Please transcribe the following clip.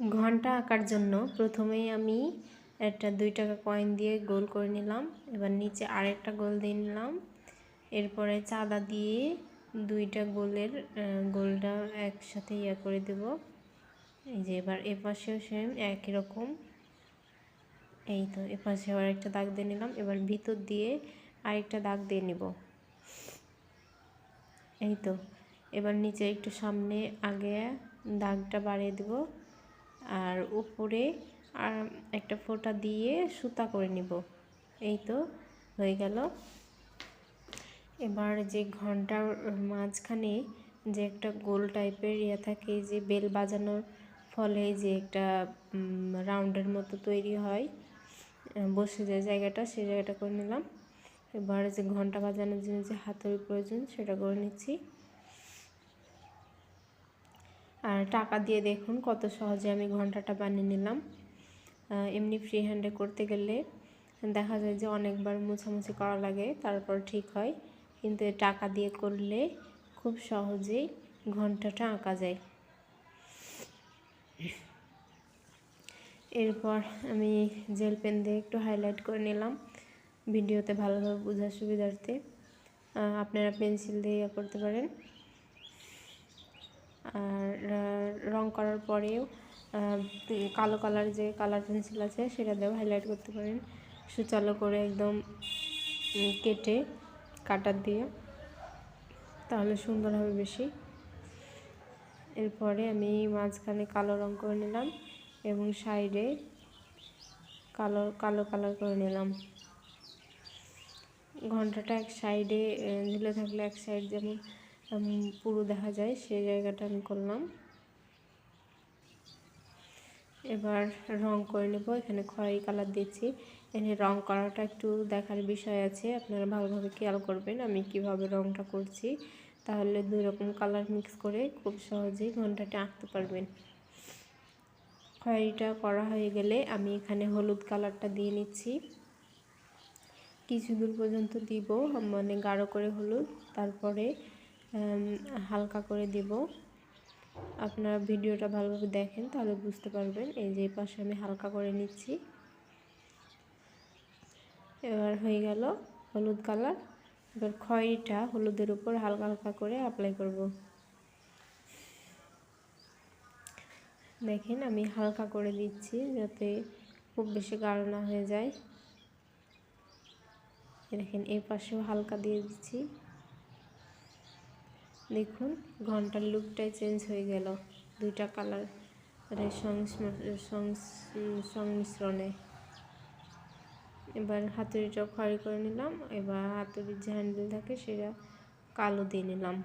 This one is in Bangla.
ঘণ্টা আঁকার জন্য প্রথমেই আমি একটা দুই টাকা কয়েন দিয়ে গোল করে নিলাম। এবার নিচে আরেকটা গোল দিয়ে নিলাম। এরপরে চাঁদা দিয়ে দুইটা গোলের গোলটা একসাথে ইয়ে করে দেব। এই যে এবার এপাশেও সেম একই রকম। এই তো, এপাশে আবার একটা দাগ দিয়ে নিলাম। এবার ভিতর দিয়ে আরেকটা দাগ দিয়ে নিব। এই তো, এবার নিচে একটু সামনে আগে দাগটা বাড়িয়ে দেব। আর উপরে আর একটা ফোঁটা দিয়ে সুতা করে নিব। এই তো হয়ে গেল। এবার যে ঘণ্টার মাঝখানে যে একটা গোল টাইপের ইয়ে থাকে, যে বেল বাজানোর ফলে যে একটা রাউন্ডের মতো তৈরি হয়, বসে যে জায়গাটা সেই জায়গাটা করে নিলাম। এবার যে ঘণ্টা বাজানোর জন্য যে হাতের প্রয়োজন, সেটা করে নিচ্ছি। আর টাকা দিয়ে দেখুন কত সহজে আমি ঘন্টাটা বানিয়ে নিলাম। এমনি ফ্রি হ্যান্ডে করতে গেলে দেখা যায় যে অনেকবার মুছামুছি করা লাগে, তারপর ঠিক হয়। কিন্তু টাকা দিয়ে করলে খুব সহজেই ঘন্টাটা আঁকা যায়। এরপর আমি জেল পেন দিয়ে একটু হাইলাইট করে নিলাম। ভিডিওতে ভালোভাবে বোঝার সুবিধার্থে আপনারা পেন্সিল দিয়ে করতে পারেন। আর রং করার পরেও কালো কালার যে কালার পেন্সিল আছে সেটা দিয়েও হাইলাইট করতে পারেন। সুচালো করে একদম কেটে কাটার দিয়ে, তাহলে সুন্দর হবে বেশি। এরপরে আমি মাঝখানে কালো রং করে নিলাম এবং সাইডে কালো কালো কালার করে নিলাম। ঘন্টাটা এক সাইডে ঝুলে থাকলে এক সাইড যেমন পুরো দেখা যায়, সেই জায়গাটা আমি করলাম। এবার রং করে নেব, এখানে খয়েরি কালার দিচ্ছি এখানে রং করাটা একটু দেখার বিষয় আছে, আপনারা ভালোভাবে খেয়াল করবেন আমি কীভাবে রংটা করছি। তাহলে দুই রকম কালার মিক্স করে খুব সহজেই ঘন্টাটা আঁকতে পারবেন। খয়েরিটা করা হয়ে গেলে আমি এখানে হলুদ কালারটা দিয়ে নিচ্ছি। কিছু দূর পর্যন্ত দিব মানে গাঢ় করে হলুদ, তারপরে হালকা করে দিব। আপনারা ভিডিওটা ভালোভাবে দেখেন, তাহলে বুঝতে পারবেন। এই যে পাশে আমি হালকা করে নিচ্ছি। এবার হয়ে গেল হলুদ কালার। এবার খয়েরিটা হলুদের উপর হালকা হালকা করে অ্যাপ্লাই করব। দেখেন আমি হালকা করে দিচ্ছি যাতে খুব বেশি গাঢ় না হয়ে যায়। দেখেন এই পাশেও হালকা দিয়ে দিচ্ছি। দেখুন, ঘণ্টার লুকটাই চেঞ্জ হয়ে গেল। দুইটা কালারের সংমিশ্রণে। এবার হাতুড়িটা খড়ি করে নিলাম। এবার হাতুড়ির যে হ্যান্ডেল থাকে সেটা কালো দিয়ে নিলাম।